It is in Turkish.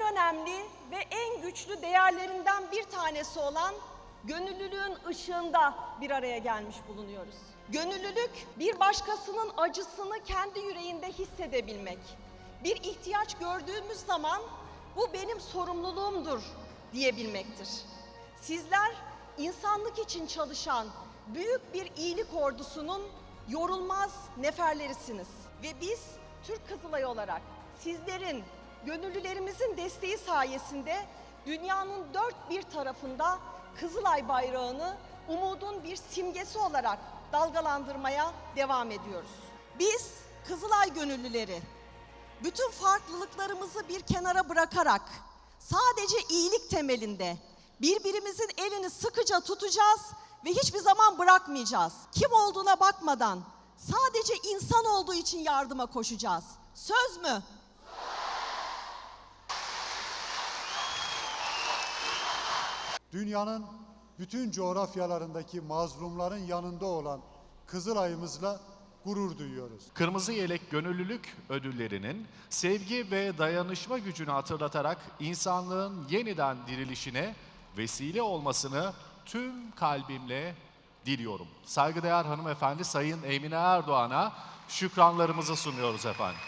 önemli ve en güçlü değerlerinden bir tanesi olan gönüllülüğün ışığında bir araya gelmiş bulunuyoruz. Gönüllülük bir başkasının acısını kendi yüreğinde hissedebilmek. Bir ihtiyaç gördüğümüz zaman bu benim sorumluluğumdur diyebilmektir. Sizler insanlık için çalışan büyük bir iyilik ordusunun yorulmaz neferlerisiniz. Ve biz Türk Kızılayı olarak sizlerin, gönüllülerimizin desteği sayesinde dünyanın dört bir tarafında Kızılay bayrağını umudun bir simgesi olarak dalgalandırmaya devam ediyoruz. Biz Kızılay gönüllüleri bütün farklılıklarımızı bir kenara bırakarak sadece iyilik temelinde birbirimizin elini sıkıca tutacağız ve hiçbir zaman bırakmayacağız. Kim olduğuna bakmadan sadece insan olduğu için yardıma koşacağız. Söz mü? Dünyanın bütün coğrafyalarındaki mazlumların yanında olan Kızılay'ımızla gurur duyuyoruz. Kırmızı Yelek Gönüllülük Ödülleri'nin sevgi ve dayanışma gücünü hatırlatarak insanlığın yeniden dirilişine vesile olmasını tüm kalbimle diliyorum. Saygıdeğer hanımefendi Sayın Emine Erdoğan'a şükranlarımızı sunuyoruz efendim.